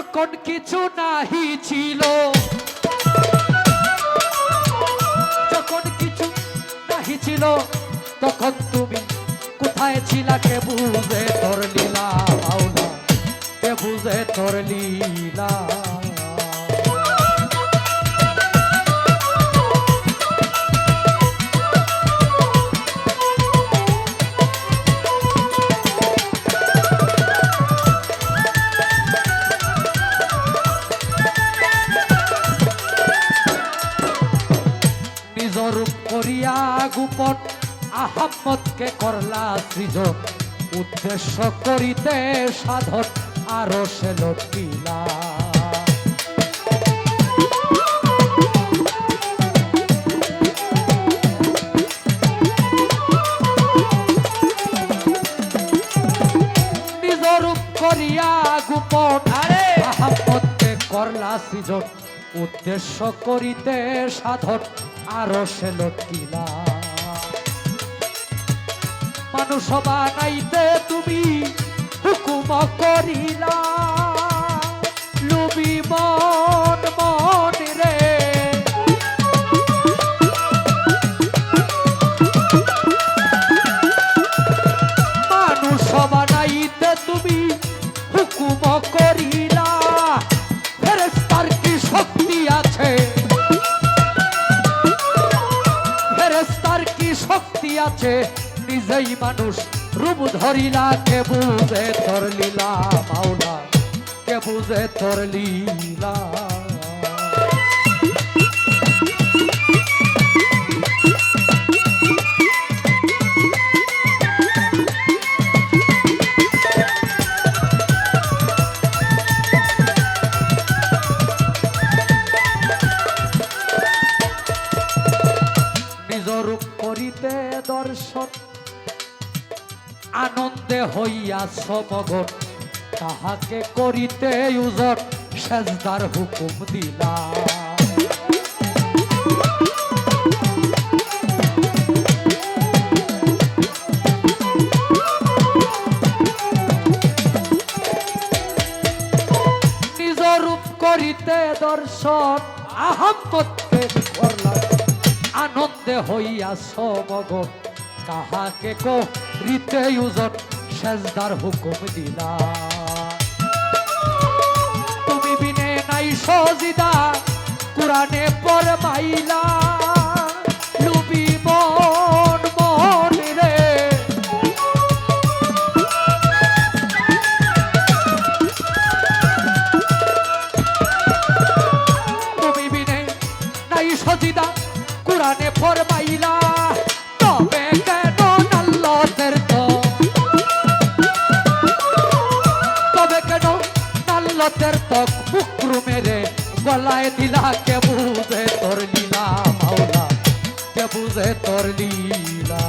যখন কিছু নাহি ছিল, যখন কিছু নাহি ছিল, তখন তুমি কোথায় ছিলা কে বুঝে তোর লীলা কে বুঝে তোর লীলা আহাম্মদকে করলা সৃজন উদ্দেশ্য করিতে সাধন আরও সে লটিলা করিয়া আরে! করলা সৃজন উদ্দেশ্য করিতে সাধন আরও সে লটিলা মানুষ বানাইতে তুমি হুকুম করিলা। লুবি মন মন রে মানুষ বানাইতে তুমি হুকুম করিলা। ফেরেস্তার কি শক্তি আছে? ফেরেস্তার কি শক্তি আছে? নিজেই মানুষ রূপ ধরিলা কে বুঝে তোর লীলা মাওলা কে বুঝে তোর লীলা দর্শন আনন্দে হইয়া সমগন তাহাকে করিতে উজন সেজদার হুকুম দিলা। করিতে দর্শন আহম্মদকে করলাম আনন্দে হইয়া সমগন কাহাকে করিতে উজন সেজদার হুকুম দিলা তুমি বিনে নাই সজিদা কোরআনে পর মাইলা লুবি মন তুমি বুঝে তোর লীলা।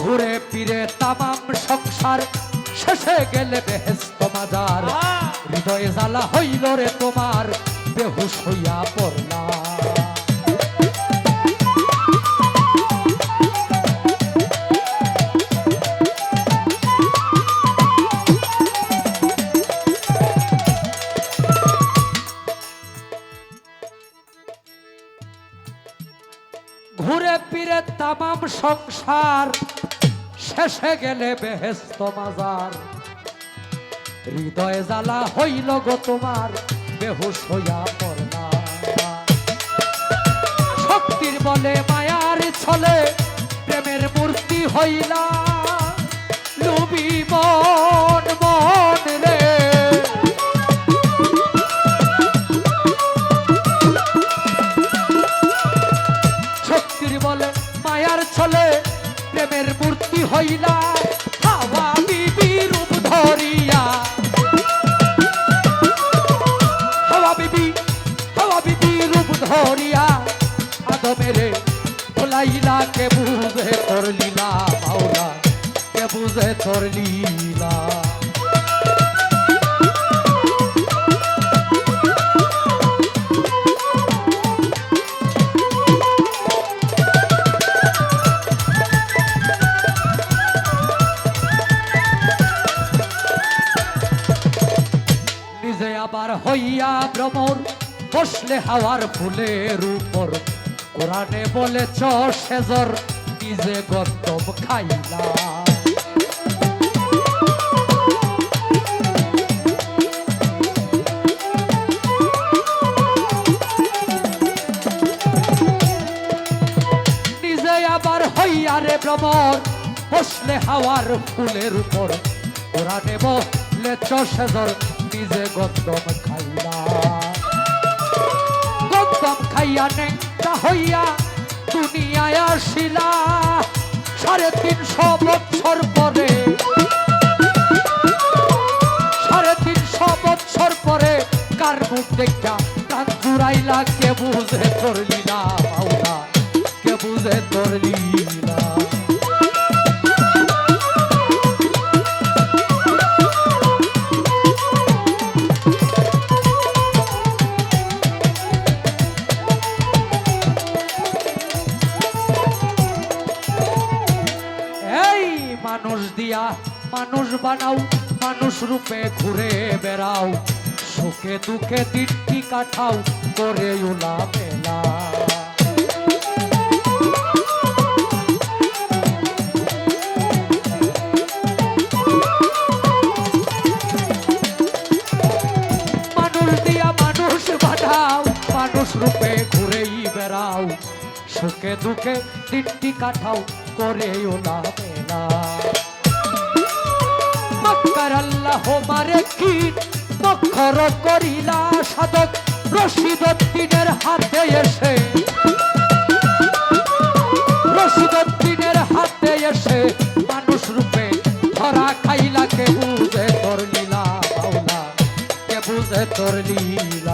ঘুরে ফিরে তামাম সংসার শেষে গেলে বেহেস্ত মাজার। হৃদয়ে জ্বালা হইল রে তোমার বেহুশ হইয়া পড়লা তামাম সংসার শেষে গেলে বেহেস্ত মাজার হৃদয়ে জ্বালা হইল গো তোমার, বেহুশ হইয়া পড়লা। শক্তির বলে মায়ার ছলে প্রেমের মূর্তি হইলা। লুবি মন মন আবার হইয়া ভ্রমর, বসলে হাওয়ার ফুলের উপর কোরআনে বলেছ সেজর নিজে গন্তব খাইলা। আবার ভ্রমর, বসলে হাওয়ার ফুলের উপর কোরআনে বলে সেজর নিজে গন্তম খাইলা? গন্তম খাইয়া নেংটা হইয়া দুনিয়ায় আসিলা। সাড়ে তিনশো বছর পরে, সাড়ে তিনশো বছর পরে কার মুখ দেখা প্রাণ জুড়াইলা? কে বুঝে তোর না কে বুঝে তোর মানুষ দিয়া মানুষ বানাও, মানুষ রূপে ঘুরে বেড়াও, সুখে দুঃখে দিনটি কাঠাও করে উলা মেলা। মানুষ রূপে ঘুরেই বেড়াও, সুখে দুঃখে দিনটি কাঠাও করে ওলা মেলা। মক্কার আল্লাহ মারে কি মক্ষর করিলা সাধক রশিদুদ্দিনের হাতে এসে। রশিদুদ্দিনের হাতে এসে মানুষ রূপে ধরা খাইলা, কে বুঝে তোর লীলা বাউলা কে বুঝে তোর লীলা